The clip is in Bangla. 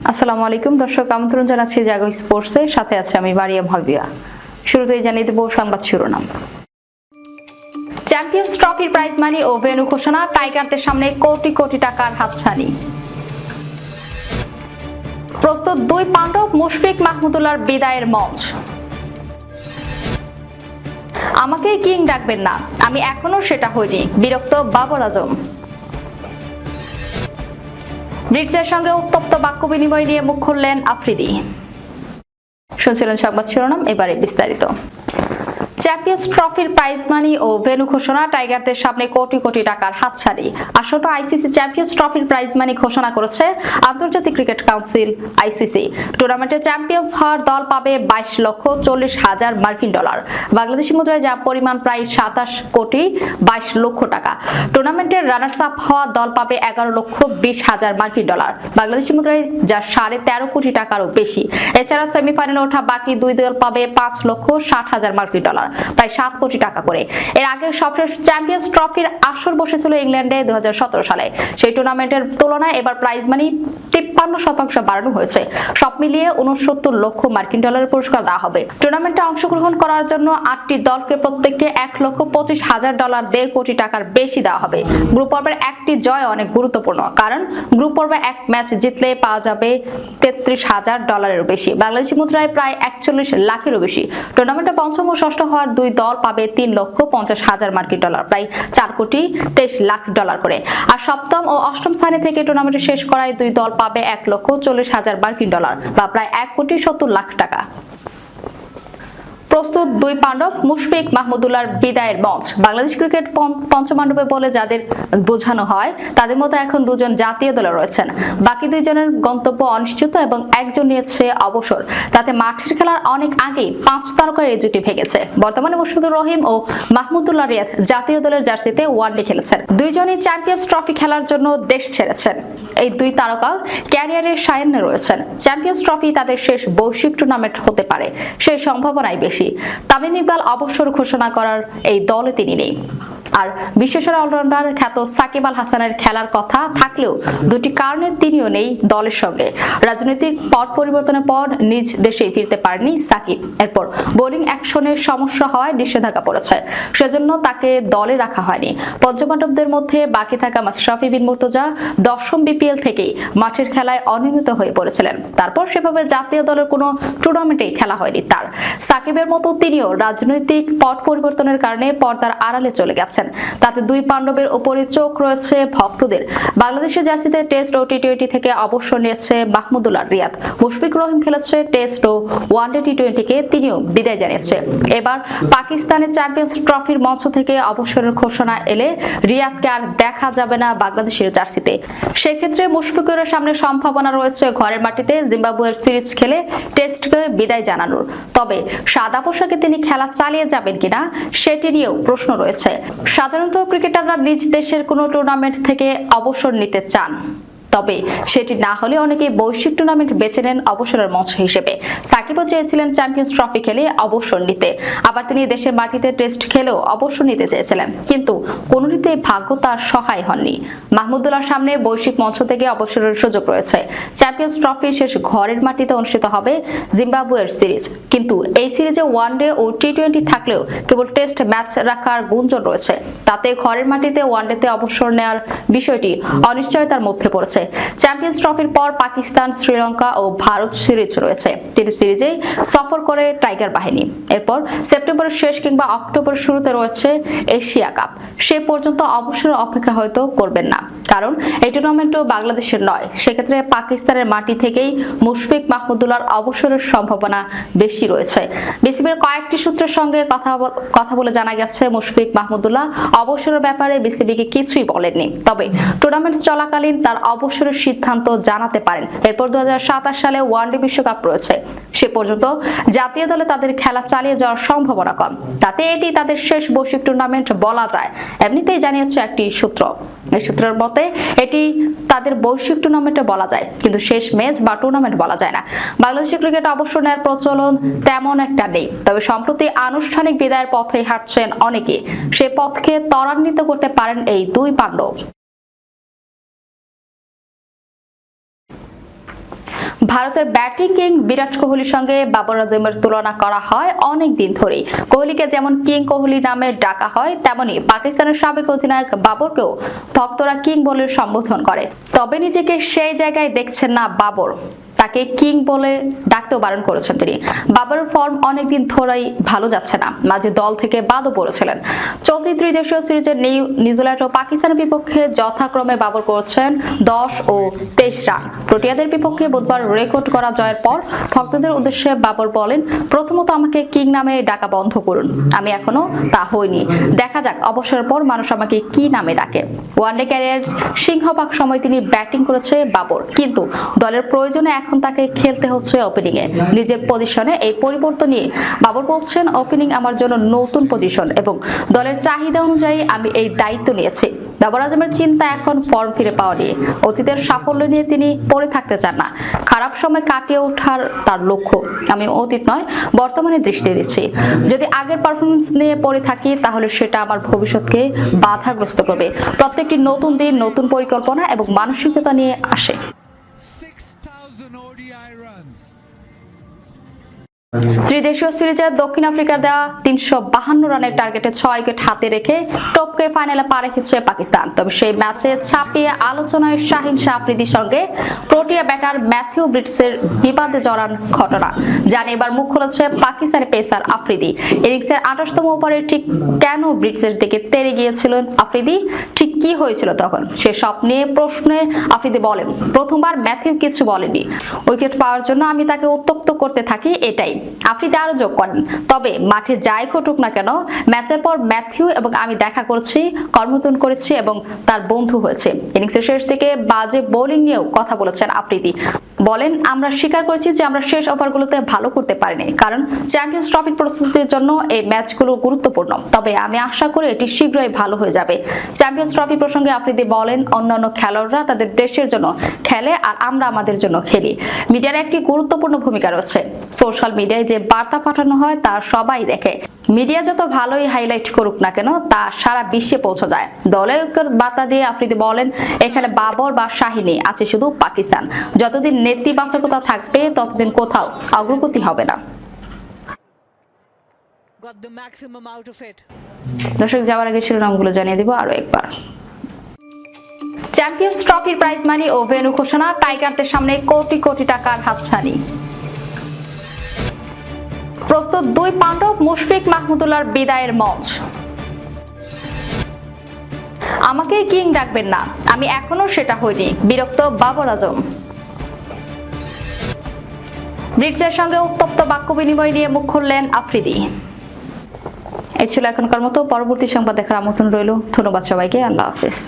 আসসালামু আলাইকুম দর্শক, আমন্ত্রণ জানাচ্ছি জাগো স্পোর্টসে। সাথে আছে আমি মারিয়াম হাবিয়া শুরুতেই জানিয়ে দেব সংবাদ শিরোনাম। চ্যাম্পিয়ন্স ট্রফির প্রাইজ মানি ও ভেনু ঘোষণা, টাইগারদের সামনে কোটি কোটি টাকার হাতছানি। প্রস্তুত দুই পাণ্ডব, মুশফিক মাহমুদুল্লাহর বিদায়ের মঞ্চ। আমাকে কিং ডাকবেন না, আমি এখনও সেটা হইনি, বিরক্ত বাবর আজম। ব্রিটসের সঙ্গে উত্তপ্ত বাক্য বিনিময় নিয়ে মুখ খুললেন আফ্রিদি। শুনছিলেন সংবাদ শিরোনাম এবারে বিস্তারিত। চ্যাম্পিয়ন্স ট্রফির প্রাইজ মানি ও ভেনু ঘোষণা, টাইগারদের সামনে কোটি কোটি টাকার হাতছানি। আসন্ন আইসিসি চ্যাম্পিয়ন্স ট্রফির প্রাইজ মানি ঘোষণা করেছে আন্তর্জাতিক ক্রিকেট কাউন্সিল আইসিসি টুর্নামেন্টে চ্যাম্পিয়ন্স হওয়ার দল পাবে বাইশ লক্ষ চল্লিশ হাজার মার্কিন ডলার। বাংলাদেশি মুদ্রায় যা পরিমাণ প্রায় সাতাশ কোটি বাইশ লক্ষ টাকা। টুর্নামেন্টের রানার্স আপ হওয়া দল পাবে এগারো লক্ষ বিশ হাজার মার্কিন ডলার। বাংলাদেশি মুদ্রায় যা সাড়ে তেরো কোটি টাকারও বেশি। এছাড়া সেমিফাইনালে ওঠা বাকি দুই দল পাবে পাঁচ লক্ষ ষাট হাজার মার্কিন ডলার। প্রায় সাত কোটি টাকা করে। এর আগে সবশেষ চ্যাম্পিয়ন্স ট্রফির আসর বসেছিল ইংল্যান্ডে দু সালে। সেই টুর্নামেন্টের তুলনায় এবার প্রাইজ মানি তিপ্পান্ন শতাংশ বাড়ানো হয়েছে। সব মিলিয়ে উনসত্তর লক্ষ মার্কিন ডলারের পুরস্কার দেওয়া হবে। টুর্নামেন্টে অংশগ্রহণ করার জন্য আটটি দলকে প্রত্যেককে এক লক্ষ পঁচিশ হাজার ডলার দেড় কোটি টাকার বেশি দেওয়া হবে। গ্রুপ পর্বের একটি জয় অনেক গুরুত্বপূর্ণ, কারণ গ্রুপ পর্বে এক ম্যাচ জিতলে পাওয়া যাবে তেত্রিশ হাজার ডলারেরও বেশি। বাংলাদেশি মুদ্রায় প্রায় একচল্লিশ লাখেরও বেশি। টুর্নামেন্টে পঞ্চম ও ষষ্ঠ হওয়ার দুই দল পাবে তিন লক্ষ পঞ্চাশ হাজার মার্কিন ডলার, প্রায় চার কোটি তেইশ লাখ ডলার করে। আর সপ্তম ও অষ্টম স্থানে থেকে টুর্নামেন্ট শেষ করায় দুই দল পাবে এক লক্ষ চল্লিশ হাজার মার্কিন ডলার, বা প্রায় এক কোটি সত্তর লাখ টাকা। প্রস্তুত দুই পাণ্ডব মুশফিক মাহমুদুল্লাহর বিদায়ের মঞ্চ। বাংলাদেশ ক্রিকেট পঞ্চ- পঞ্চপাণ্ডবে বলে যাদের বোঝানো হয়, তাদের মধ্যে এখন দুজন জাতীয় দলে রয়েছেন। বাকি দুইজনের গন্তব্য অনিশ্চিত এবং একজন নিয়েছে অবসর। তাতে মাঠের খেলার অনেক আগেই পাঁচ তারকার এই জুটি ভেঙেছে। বর্তমানে মুশফিকুর রহিম ও মাহমুদুল্লাহ রিয়াদ জাতীয় দলের জার্সিতে ওয়ানডে খেলেছেন। দুইজনই চ্যাম্পিয়ন্স ট্রফি খেলার জন্য দেশ ছেড়েছেন। এই দুই তারকা ক্যারিয়ারের সায়ন্নে রয়েছেন। চ্যাম্পিয়ন্স ট্রফি তাদের শেষ বৈশ্বিক টুর্নামেন্ট হতে পারে, সেই সম্ভাবনাই বেশি। তামিম ইকবাল অবসর ঘোষণা করার এই দলে তিনি নেই। আর বিশ্বসেরা অলরাউন্ডার খ্যাত সাকিব আল হাসানের খেলার কথা থাকলেও দুটি কারণে তিনিও নেই দলের সঙ্গে। রাজনৈতিক পট পরিবর্তনের পর নিজ দেশে ফিরতে পারেনি সাকিব। এরপর বোলিং অ্যাকশনের সমস্যা হওয়ায় নিষেধাজ্ঞা পড়েছে। সেজন্য তাকে দলে রাখা হয়নি। পঞ্চমাণ্ডবদের মধ্যে বাকি থাকা মাশরাফি বিন মুর্তজা দশম বিপিএল থেকেই মাঠের খেলায় অনিয়মিত হয়ে পড়েছিলেন। তারপর সেভাবে জাতীয় দলের কোনো টুর্নামেন্টেই খেলা হয়নি তার। সাকিবের মতো তিনিও রাজনৈতিক পট পরিবর্তনের কারণে পর্দার আড়ালে চলে গেছেন তাতে দুই পাণ্ডবের ওপরে চোখ রয়েছে ভক্তদের। বাংলাদেশের জার্সিতে টেস্ট ও টি টোয়েন্টি থেকে অবসর নিয়েছে মাহমুদুল্লাহ রিয়াদ। মুশফিক রহিম খেলেছে টেস্ট ও ওয়ানডে টি টোয়েন্টিকে তিনিও বিদায় জানিয়েছে। এবার পাকিস্তানের চ্যাম্পিয়ন্স ট্রফির মঞ্চ থেকে অবসরের ঘোষণা এলে রিয়াদকে আর দেখা যাবে না বাংলাদেশের জার্সিতে। সেক্ষেত্রে মুশফিকুরের সামনে সম্ভাবনা রয়েছে ঘরের মাটিতে জিম্বাবুয়ের সিরিজ খেলে টেস্টকে বিদায় জানানোর। তবে সাদা পোশাকে তিনি খেলা চালিয়ে যাবেন কিনা সেটি নিয়েও প্রশ্ন রয়েছে। সাধারণত ক্রিকেটাররা নিজ দেশের কোনো টুর্নামেন্ট থেকে অবসর নিতে চান। তবে সেটি না হলে অনেকে বৈশ্বিক টুর্নামেন্ট বেছে নেন অবসরের মঞ্চ হিসেবে। সাকিবও চেয়েছিলেন চ্যাম্পিয়ন্স ট্রফি খেলে অবসর নিতে। আবার তিনি দেশের মাটিতে টেস্ট খেলেও অবসর নিতে চেয়েছিলেন। কিন্তু কোনোটিতে ভাগ্য তার সহায় হননি। মাহমুদুল্লাহর সামনে বৈশ্বিক মঞ্চ থেকে অবসরের সুযোগ রয়েছে। চ্যাম্পিয়ন্স ট্রফি শেষ ঘরের মাটিতে অনুষ্ঠিত হবে জিম্বাবুয়ের সিরিজ। কিন্তু এই সিরিজে ওয়ানডে ও টি টোয়েন্টি থাকলেও কেবল টেস্ট ম্যাচ রাখার গুঞ্জন রয়েছে। তাতে ঘরের মাটিতে, ওয়ানডেতে অবসর নেওয়ার বিষয়টি অনিশ্চয়তার মধ্যে পড়েছে। চ্যাম্পিয়ন্স ট্রফির পর পাকিস্তান, শ্রীলঙ্কা ও ভারত সিরিজ রয়েছে। তিন সিরিজেই সফর করে টাইগার বাহিনী। এরপর সেপ্টেম্বরের শেষ কিংবা অক্টোবর শুরুতে রয়েছে এশিয়া কাপ। সে পর্যন্ত অবসরের অপেক্ষা হয়তো করবেন না। কারণ এই টুর্নামেন্টও বাংলাদেশের নয়। সেক্ষেত্রে পাকিস্তানের মাটি থেকেই মুশফিক মাহমুদুল্লাহর অবসরের সম্ভাবনা বেশি রয়েছে। বিসিবির কয়েকটি সূত্রের সঙ্গে কথা কথা বলে জানা গেছে, মুশফিক মাহমুদুল্লাহ অবসরের ব্যাপারে বিসিবিকে কিছুই বলেননি। তবে টুর্নামেন্ট চলাকালীন তার অবসরের সিদ্ধান্ত জানাতে পারেন। এরপর দু হাজার সাতাশ সালে ওয়ানডে বিশ্বকাপ রয়েছে। সে পর্যন্ত জাতীয় দলে তাদের খেলা চালিয়ে যাওয়ার সম্ভাবনা কম। তাতে এটি তাদের শেষ বৈশ্বিক টুর্নামেন্ট বলা যায়। এমনিতেই জানিয়েছে একটি সূত্র। এই সূত্রের মতে এটি তাদের বৈশ্বিক টুর্নামেন্টে বলা যায়। কিন্তু শেষ ম্যাচ বা টুর্নামেন্ট বলা যায় না। বাংলাদেশের ক্রিকেট অবসর নেওয়ার প্রচলন তেমন একটা নেই। তবে সম্প্রতি আনুষ্ঠানিক বিদায়ের পথে হাঁটছেন অনেকে। সে পথকে ত্বরান্বিত করতে পারেন এই দুই পাণ্ডব। ভারতের ব্যাটিং কিং বিরাট কোহলির সঙ্গে বাবর আজমের তুলনা করা হয় অনেক দিন ধরেই। কোহলিকে যেমন কিং কোহলি নামে ডাকা হয়, তেমনি পাকিস্তানের সাবেক অধিনায়ক বাবরকেও ভক্তরা কিং বলে সম্বোধন করে। তবে নিজেকে সেই জায়গায় দেখছেন না বাবর। তাকে কিং বলে ডাকতেও বারণ করেছেন তিনি। বাবরের ফর্ম অনেকদিন ধরেই ভালো যাচ্ছে না। মাঝে দল থেকে বাদও পড়েছিলেন। চলতি ত্রিদেশীয় সিরিজের নিউ- নিউজিল্যান্ড ও পাকিস্তানের বিপক্ষে যথাক্রমে বাবর করেছেন দশ ও তেইশ রান। প্রোটিয়াদের বিপক্ষে বুধবার রেকর্ড করা জয়ের পর ভক্তদের উদ্দেশ্যে বাবর বলেন, প্রথমত আমাকে কিং নামে ডাকা বন্ধ করুন। আমি এখনও তা হইনি। দেখা যাক, অবসরের পর মানুষ আমাকে কি নামে ডাকে। ওয়ানডে ক্যারিয়ার সিংহভাগ সময় তিনি ব্যাটিং করেছে বাবর। কিন্তু দলের প্রয়োজনে এখন তাকে খেলতে হচ্ছে ওপেনিং এ। নিজের পজিশনে এই পরিবর্তন নিয়ে বাবর বলছেন ওপেনিং আমার জন্য নতুন পজিশন এবং দলের চাহিদা অনুযায়ী আমি এই দায়িত্ব নিয়েছি। বাবর আজমের চিন্তা এখন ফর্ম ফিরে পাওয়া নিয়ে। অতীতের সাফল্য নিয়ে তিনি পড়ে থাকতে চান না। খারাপ সময় কাটিয়ে ওঠার তার লক্ষ্য। আমি অতীত নয় বর্তমানে দৃষ্টি দিচ্ছি। যদি আগের পারফরমেন্স নিয়ে পড়ে থাকি, তাহলে সেটা আমার ভবিষ্যৎকে বাধাগ্রস্ত করবে। প্রত্যেকটি নতুন দিন, নতুন পরিকল্পনা এবং মানসিকতা নিয়ে আসে। ত্রিদেশীয় সিরিজে দক্ষিণ আফ্রিকার দেওয়া তিনশো বাহান্ন রানের টার্গেটে ছয় উইকেট হাতে রেখে টপকে ফাইনালে পা রেখেছে পাকিস্তান। তবে সেই ম্যাচে ছাপিয়ে আলোচনায় শাহিন শাহ আফ্রিদির সঙ্গে প্রোটিয়া ব্যাটার ম্যাথিউ ব্রিটসের বিবাদে জড়ান ঘটনা। জানে এবার মুখ খুলেছে পাকিস্তানি পেসার আফ্রিদি। ইনিংসের আঠাশতম ওভারে ঠিক কেন ব্রিটসের দিকে তেরে গিয়েছিলেন আফ্রিদি? ঠিক কি হয়েছিল তখন? সে স্বপ্নে, প্রশ্নে আফ্রিদি বলেন, প্রথমবার ম্যাথিউ কিছু বলেনি। উইকেট পাওয়ার জন্য আমি তাকে উত্তপ্ত করতে থাকি, এটাই। আফ্রিদি আরও যোগ করেন, তবে মাঠে যাই ঘটুক না কেন, ম্যাচের পর ম্যাথিউ এবং আমি দেখা করছি, কর্মতন করেছি এবং তার বন্ধু হয়েছে। ইনিংসের শেষ দিকে বাজে বোলিং নিয়েও কথা বলেছেন আফ্রিদি। বলেন, আমরা স্বীকার করেছি যে আমরা শেষ ওভারগুলোতে ভালো করতে পারিনি, কারণ চ্যাম্পিয়ন্স ট্রফির প্রস্তুতির জন্য এই ম্যাচগুলো গুরুত্বপূর্ণ। তবে আমি আশা করি এটি শীঘ্রই ভালো হয়ে যাবে। চ্যাম্পিয়ন্স ট্রফি প্রসঙ্গে আফ্রিদি বলেন, অন্যান্য খেলোয়াড়রা তাদের দেশের জন্য খেলে আর আমরা আমাদের জন্য খেলি। মিডিয়ার একটি গুরুত্বপূর্ণ ভূমিকা রয়েছে। সোশ্যাল মিডিয়ায় যে বার্তা পাঠানো হয় তা সবাই দেখে। মিডিয়া যত ভালোই হাইলাইট করুক না কেন তা সারা বিশ্বে পৌঁছে যায়। দলের বার্তা দিয়ে আফ্রিদি বলেন এখানে বাবর বা শাহিনী আছে শুধু পাকিস্তান। যতদিন নেতিবাচকতা থাকবে ততদিন কোথাও অগ্রগতি হবে না. দর্শক যাওয়ার আগে শিরোনামগুলো জানিয়ে দিব আরও একবার। চ্যাম্পিয়ন্স ট্রফির প্রাইজ মানি ও ভেনু ঘোষণা টাইগারদের সামনে কোটি কোটি টাকার হাতছানি। প্রস্তুত দুই পাণ্ডব মুশফিক মাহমুদুল্লাহর বিদায়ের মঞ্চ। আমাকে কিং ডাকবেন না, আমি এখনও সেটা হইনি, বিরক্ত বাবর আজম। ব্রিটসের সঙ্গে উত্তপ্ত বাক্য বিনিময় নিয়ে মুখ খুললেন আফ্রিদি। এই ছিল এখনকার মতো, পরবর্তী সংবাদ দেখার আমন্ত্রণ রইল, ধন্যবাদ সবাইকে, আল্লাহ হাফিজ।